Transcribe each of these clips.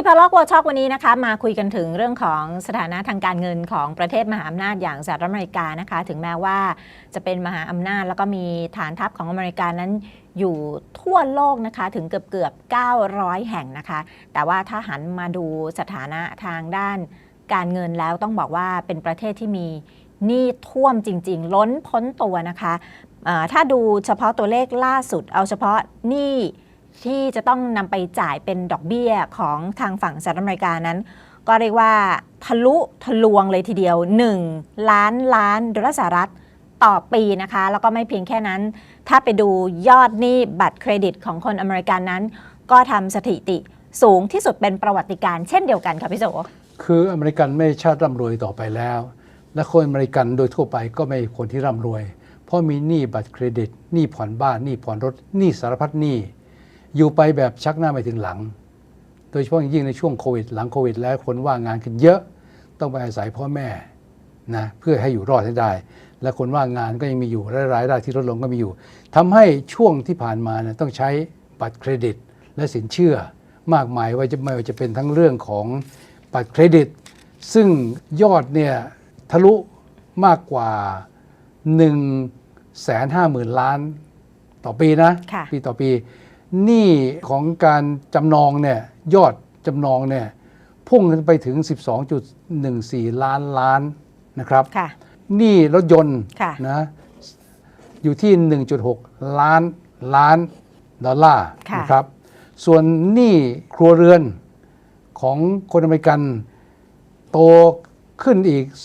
ยพาลอกวอชอกวันนี้นะคะมาคุยกันถึงเรื่องของสถานะทางการเงินของประเทศมหาอำนาจอย่างสหรัฐอเมริกานะคะ ถึงแม้ว่าจะเป็นมหาอำนาจแล้วก็มีฐานทัพของอเมริกานั้นอยู่ทั่วโลกนะคะถึงเกือบเกือบ900 แห่งนะคะ แต่ว่าถ้าหันมาดูสถานะทางด้านการเงินแล้วต้องบอกว่าเป็นประเทศที่มีหนี้ท่วมจริง ๆ ล้นพ้นตัวนะคะถ้าดูเฉพาะตัวเลขล่าสุด เอาเฉพาะหนี้ ที่จะต้องนำไปจ่ายเป็นดอกเบี้ยของทางฝั่งสหรัฐอเมริกานั้น ก็เรียกว่าทะลุทะลวงเลยทีเดียว 1 ล้านล้านดอลลาร์สหรัฐต่อปีนะคะ แล้วก็ไม่เพียงแค่นั้น ถ้าไปดูยอดหนี้บัตรเครดิตของคนอเมริกันนั้น ก็ทำสถิติสูงที่สุดเป็นประวัติการเช่นเดียวกันค่ะพี่โสคืออเมริกันไม่ชาติร่ำรวยต่อไปแล้ว และคนอเมริกันโดยทั่วไปก็ไม่คนที่ร่ำรวย เพราะมีหนี้บัตรเครดิตหนี้ผ่อนบ้านหนี้ผ่อนรถหนี้สารพัดหนี้ อยู่ไปแบบชักหน้าไม่ถึงหลัง โดยเฉพาะอย่างยิ่งในช่วงโควิด หลังโควิด แล้วคนว่างงานขึ้นเยอะ ต้องไปอาศัยพ่อแม่นะเพื่อให้อยู่รอดให้ได้ และคนว่างงานก็ยังมีอยู่และรายได้ที่ลดลงก็มีอยู่ทำให้ช่วงที่ผ่านมาเนี่ยต้องใช้บัตรเครดิต และสินเชื่อมากมายว่าจะไม่ว่าจะเป็นทั้งเรื่องของบัตรเครดิต ซึ่งยอดเนี่ยทะลุมากกว่า 1 5 0 0 0 0 ล้านต่อปีนะค่ะปีต่อปี หนี้ของการจำนองเนี่ยยอดจำนองเนี่ยพุ่งขึ้นไปถึง 12.14 ล้านล้านนะครับค่ะหนี้รถยนต์ค่ะนะอยู่ที่ 1.6 ล้านล้านดอลลาร์ค่ะนะครับ ส่วนหนี้ครัวเรือนของคนอเมริกันโตขึ้นอีก 2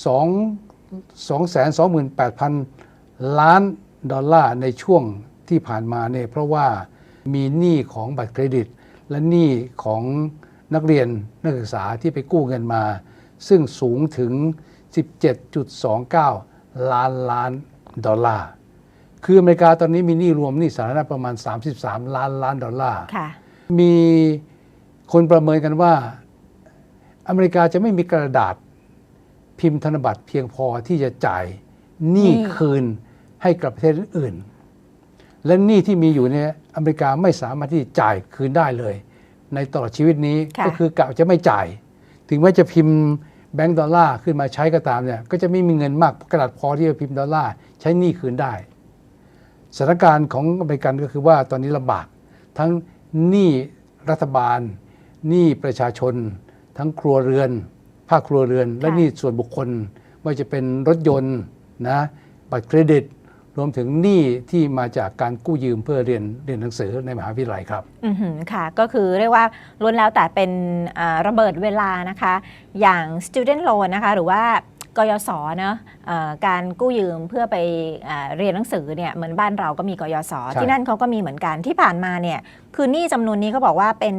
228,000 ล้านดอลลาร์ในช่วงที่ผ่านมาเนี่ยเพราะว่า มีหนี้ของบัตรเครดิต และหนี้ของนักเรียนนักศึกษาที่ไปกู้เงินมา ซึ่งสูงถึง 17.29 ล้านล้านดอลลาร์ คืออเมริกาตอนนี้มีหนี้รวมหนี้สาธารณะประมาณ 33 ล้านล้านดอลลาร์ค่ะมีคนประเมินกันว่า อเมริกาจะไม่มีกระดาษพิมพ์ธนบัตรเพียงพอที่จะจ่ายหนี้หนี้คืนให้กับประเทศอื่นๆ และหนี้ที่มีอยู่เนี่ยอเมริกาไม่สามารถที่จะจ่ายคืนได้เลย ในตลอดชีวิตนี้ค่ะก็คือกะจะไม่จ่าย ถึงแม้จะพิมพ์แบงก์ดอลลาร์ขึ้นมาใช้ก็ตามเนี่ยก็จะไม่มีเงินมากกระดาษพอที่จะพิมพ์ดอลลาร์ใช้หนี้คืนได้สถานการณ์ของอเมริกันก็คือว่าตอนนี้ลำบาก ทั้งหนี้รัฐบาลหนี้ประชาชน ทั้งครัวเรือน ภาคครัวเรือน และค่ะหนี้ส่วนบุคคลไม่ว่าจะเป็นรถยนต์นะบัตรเครดิต รวมถึงหนี้ที่มาจากการกู้ยืมเพื่อเรียนเรียนหนังสือในมหาวิทยาลัยครับ อือหือค่ะ ก็คือเรียกว่าล้วนแล้วแต่เป็นอ่าระเบิดเวลานะคะ อย่าง student loan นะคะ หรือว่ากยศเนอะเอ่อการกู้ยืมเพื่อไปอ่าเรียนหนังสือเนี่ยเหมือนบ้านเราก็มีกยศใช่ที่นั่นเขาก็มีเหมือนกันที่ผ่านมาเนี่ยคือหนี้จำนวนนี้เขาบอกว่าเป็น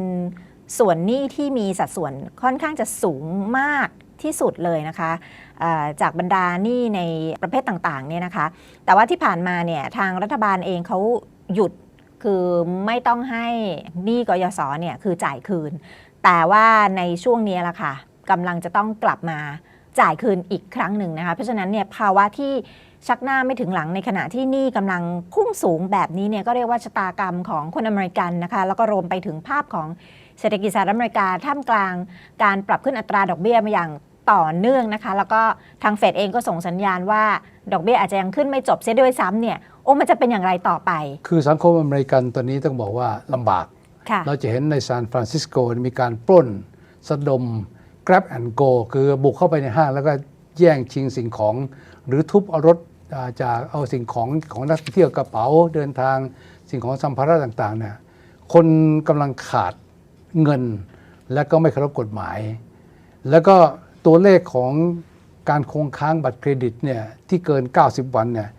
ส่วนหนี้ที่มีสัดส่วนค่อนข้างจะสูงมากที่สุดเลยนะคะอ่า จากบรรดาหนี้ในประเภทต่างๆเนี่ยนะคะ แต่ว่าที่ผ่านมาเนี่ยทางรัฐบาลเองเขาหยุดคือไม่ต้องให้หนี้กยศเนี่ยคือจ่ายคืน แต่ว่าในช่วงนี้ละค่ะกำลังจะต้องกลับมาจ่ายคืนอีกครั้งหนึ่งนะคะ เพราะฉะนั้นเนี่ยภาวะที่ชักหน้าไม่ถึงหลังในขณะที่หนี้กำลังพุ่งสูงแบบนี้เนี่ยก็เรียกว่าชะตากรรมของคนอเมริกันนะคะ แล้วก็รวมไปถึงภาพของเศรษฐกิจสหรัฐอเมริกาท่ามกลางการปรับขึ้นอัตราดอกเบี้ยมาอย่าง ต่อเนื่องนะคะ แล้วก็ทางเฟดเองก็ส่งสัญญาณว่า ดอกเบี้ยอาจจะยังขึ้นไม่จบเสียด้วยซ้ำเนี่ยโอ้มันจะเป็นอย่างไรต่อไป คือสังคมอเมริกันตอนนี้ต้องบอกว่าลำบากค่ะเราจะเห็นในซานฟรานซิสโกมีการปล้นสะดม grab and go คือบุกเข้าไปในห้างแล้วก็แย่งชิงสิ่งของ หรือทุบเอารถอ่าจากเอาสิ่งของของนักท่องเที่ยวกระเป๋าเดินทางสิ่งของสัมภาระต่างๆเนี่ยคนกำลังขาดเงิน และก็ไม่เคารพกฎหมาย แล้วก็ ตัวเลขของการคงค้างบัตรเครดิตเนี่ยที่เกิน 90 วันเนี่ย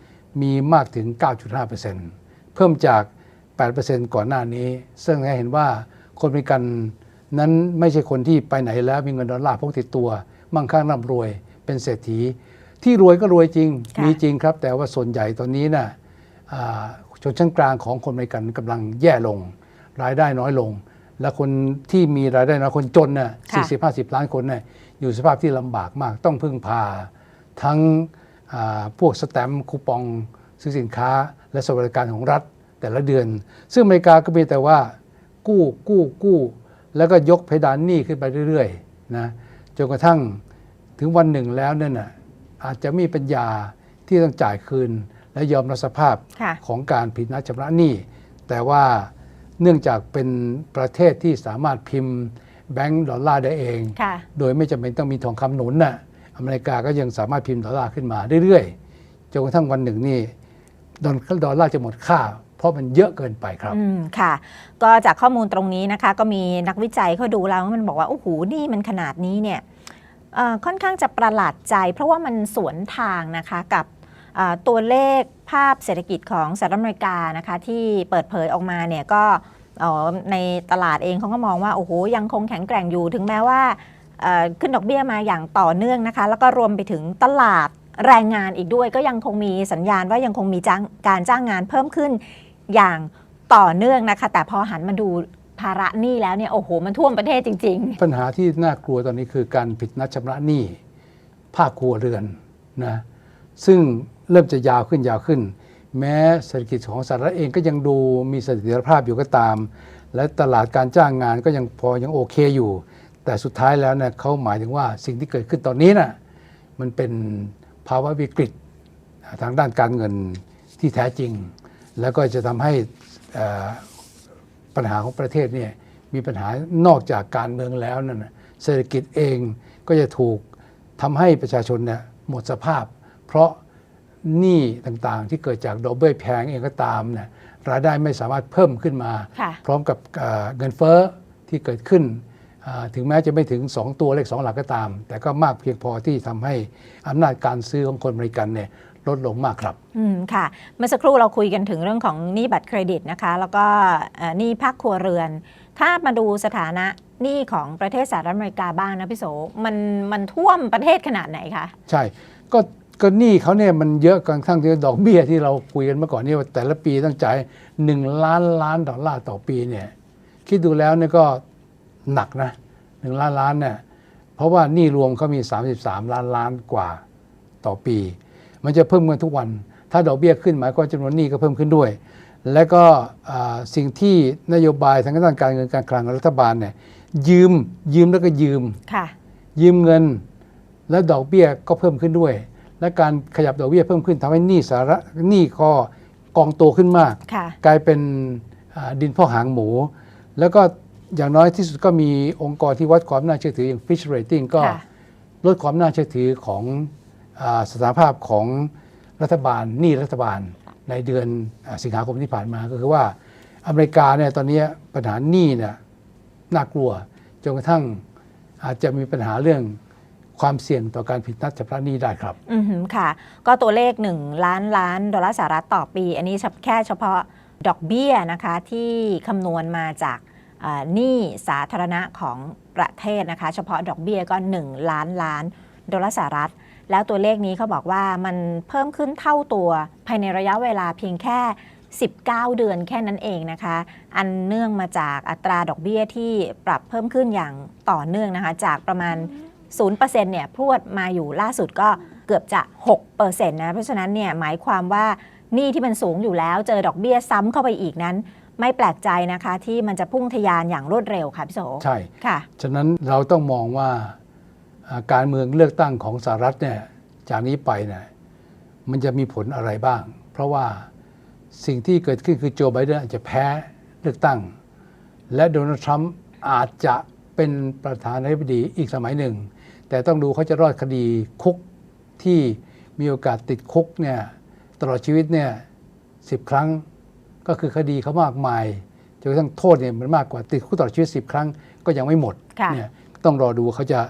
มีมากถึง 9.5%เพิ่มจาก 8%ก่อนหน้านี้ ซึ่งให้เห็นว่าคนอเมริกันนั้นไม่ใช่คนที่ไปไหนแล้วมีเงินดอลลาร์พกติดตัวมั่งคั่งร่ำรวยเป็นเศรษฐี ที่รวยก็รวยจริงค่ะมีจริงครับ แต่ว่าส่วนใหญ่ตอนนี้น่ะอ่าชนชั้นกลางของคนอเมริกันกำลังแย่ลง รายได้น้อยลง และคนที่มีรายได้น้อยคนจนน่ะค่ะ40 50ล้านคนน่ะ อยู่สภาพที่ลำบากมาก ต้องพึ่งพาทั้งอ่าพวกสแตมป์คูปองซื้อสินค้า และสวัสดิการของรัฐแต่ละเดือน ซึ่งอเมริกาก็มีแต่ว่ากู้กู้กู้ แล้วก็ยกเพดานหนี้ขึ้นไปเรื่อยๆนะจนกระทั่งถึงวันหนึ่งแล้วนั่นน่ะอาจจะมีปัญญาที่ต้องจ่ายคืน และยอมรับสภาพค่ะของการผิดนัดชำระหนี้ แต่ว่าเนื่องจากเป็นประเทศที่สามารถพิมพ์ แบงก์ดอลลาร์ได้เองค่ะโดยไม่จำเป็นต้องมีทองคำหนุนน่ะอเมริกาก็ยังสามารถพิมพ์ดอลลาร์ขึ้นมาเรื่อยๆจนกระทั่งวันหนึ่งนี่ดอลดอลลาร์จะหมดค่า เพราะมันเยอะเกินไปครับอืมค่ะ ก็จากข้อมูลตรงนี้นะคะ ก็มีนักวิจัยเขาดูแล้วมันบอกว่า โอ้โห นี่มันขนาดนี้เนี่ยเอ่อค่อนข้างจะประหลาดใจ เพราะว่ามันสวนทางนะคะกับเอ่อตัวเลขภาพเศรษฐกิจของสหรัฐอเมริกานะคะ ที่เปิดเผยออกมาเนี่ยก็เอ่อ ในตลาดเองเขาก็มองว่าโอ้โหยังคงแข็งแกร่งอยู่ถึงแม้ว่าขึ้นดอกเบี้ยมาอย่างต่อเนื่องนะคะ แล้วก็รวมไปถึงตลาดแรงงานอีกด้วย ก็ยังคงมีสัญญาณว่ายังคงมีงการจ้างงานเพิ่มขึ้นอย่างต่อเนื่องนะคะ แต่พอหันมาดูภาระหนี้แล้วเนี่ยโอ้โหมันท่วมประเทศจริง ๆ ปัญหาที่น่ากลัวตอนนี้คือการผิดนัดชำระหนี้ภาคครัวเรือนนะซึ่งเริ่มจะยาวขึ้นยาวขึ้น แม้เศรษฐกิจของสหรัฐเองก็ยังดูมีเสถียรภาพอยู่ก็ตาม และตลาดการจ้างงานก็ยังพอยังโอเคอยู่ แต่สุดท้ายแล้วเนี่ยเขาหมายถึงว่าสิ่งที่เกิดขึ้นตอนนี้น่ะมันเป็นภาวะวิกฤตทางด้านการเงินที่แท้จริง แล้วก็จะทำให้อ่อปัญหาของประเทศเนี่ยมีปัญหานอกจากการเมืองแล้วนั่นเศรษฐกิจเองก็จะถูกทำให้ประชาชนเนี่ยหมดสภาพ เพราะ หนี้ต่างๆ ที่เกิดจากดอกเบี้ยแพงเองก็ตามเนี่ยรายได้ไม่สามารถเพิ่มขึ้นมาค่ะพร้อมกับเอ่อเงินเฟ้อที่เกิดขึ้นอ่าถึงแม้จะไม่ถึง 2 ตัวเลข2หลักก็ตาม แต่ก็มากเพียงพอที่ทำให้อำนาจการซื้อของคนอเมริกันเนี่ยลดลงมากครับๆอืมค่ะ เมื่อสักครู่เราคุยกันถึงเรื่องของหนี้บัตรเครดิตนะคะ แล้วก็เอ่อหนี้ภาคครัวเรือน ถ้ามาดูสถานะหนี้ของประเทศสหรัฐอเมริกาบ้างนะพี่โส มันมันท่วมประเทศขนาดไหนคะ ใช่ ก็ ก็หนี้เขาเนี่ยมันเยอะกระทั่งที่ดอกเบี้ยที่เราคุยกันเมื่อก่อนนี่ว่าแต่ละปีต้องจ่ายหนึ่งล้านล้านดอลลาร์ต่อปีเนี่ยคิดดูแล้วเนี่ยก็หนักนะหนึ่งล้านล้านเนี่ยเพราะว่าหนี้รวมเขามี 33 ล้านล้านกว่าต่อปี มันจะเพิ่มกันทุกวัน ถ้าดอกเบี้ยขึ้นหมายความว่าจำนวนหนี้ก็เพิ่มขึ้นด้วย และก็อ่าสิ่งที่นโยบายทางด้านการเงินการคลังของรัฐบาลเนี่ยยืมยืมแล้วก็ยืมค่ะยืมเงิน แล้วดอกเบี้ยก็เพิ่มขึ้นด้วย และการขยับดอกเบี้ยเพิ่มขึ้นทำให้หนี้สาระหนี้ก็กองโตขึ้นมากค่ะกลายเป็นอ่าดินพ่อกหางหมู แล้วก็อย่างน้อยที่สุดก็มีองค์กรที่วัดความน่าเชื่อถืออย่าง Fitch Rating ก็ค่ะลดความน่าเชื่อถือของอาสถานภาพของรัฐบาลหนี้รัฐบาลในเดือนอาสิงหาคมที่ผ่านมาก็คือว่าอเมริกาเนี่ยตอนนี้ปัญหาหนี้เนี่ยน่ากลัวจนกระทั่งอาจจะมีปัญหาเรื่อง ความเสี่ยงต่อการผิดนัดชำระหนี้ได้ครับ อือหือค่ะ ก็ตัวเลข 1 ล้านล้านดอลลาร์สหรัฐต่อปี อันนี้แค่เฉพาะดอกเบี้ยนะคะที่คำนวณมาจากหนี้สาธารณะของประเทศนะคะ เฉพาะดอกเบี้ยก็ 1 ล้านล้านดอลลาร์สหรัฐ แล้วตัวเลขนี้เขาบอกว่ามันเพิ่มขึ้นเท่าตัวภายในระยะเวลาเพียงแค่ 19 เดือนแค่นั้นเองนะคะ อันเนื่องมาจากอัตราดอกเบี้ยที่ปรับเพิ่มขึ้นอย่างต่อเนื่องนะคะ จากประมาณ 0%เนี่ยพรวดมาอยู่ล่าสุดก็เกือบจะ6%นะเพราะฉะนั้นเนี่ยหมายความว่าหนี้ที่มันสูงอยู่แล้วเจอดอกเบี้ยซ้ำเข้าไปอีกนั้น ไม่แปลกใจนะคะที่มันจะพุ่งทะยานอย่างรวดเร็วค่ะพี่โสใช่ค่ะฉะนั้นเราต้องมองว่าอ่าการเมืองเลือกตั้งของสหรัฐเนี่ยจากนี้ไปเนี่ยมันจะมีผลอะไรบ้าง เพราะว่าสิ่งที่เกิดขึ้นคือโจไบเดนอาจจะแพ้เลือกตั้ง และโดนัลด์ทรัมป์อาจจะ เป็นประธานาธิบดีอีกสมัยหนึ่ง แต่ต้องดูเขาจะรอดคดีคุกที่มีโอกาสติดคุกเนี่ยตลอดชีวิตเนี่ยสิบครั้ง ก็คือคดีเขามากมายจนกระทั่งโทษเนี่ยมันมากกว่าติดคุกตลอดชีวิตสิบครั้งก็ยังไม่หมดค่ะเนี่ยต้องรอดูเขาจะ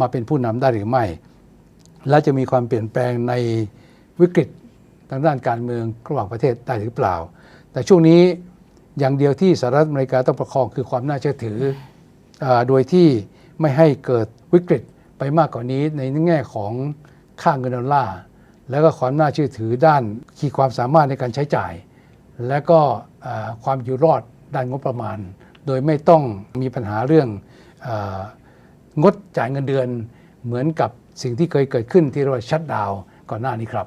มาเป็นผู้นำได้หรือไม่ และจะมีความเปลี่ยนแปลงในวิกฤตทางด้านการเมืองระหว่างประเทศได้หรือเปล่า แต่ช่วงนี้อย่างเดียวที่สหรัฐอเมริกาต้องประคองคือความน่าเชื่อถืออา โดยที่ไม่ให้เกิดวิกฤตไปมากกว่านี้ในแง่ของค่าเงินดอลลาร์แล้วก็ความน่าเชื่อถือด้านขีดความสามารถในการใช้จ่าย และก็ความอยู่รอดด้านงบประมาณ โดยไม่ต้องมีปัญหาเรื่ององดจ่ายเงินเดือนเหมือนกับสิ่งที่เคยเกิดขึ้นที่เรียกว่าชัดดาวก่อนหน้านี้ครับ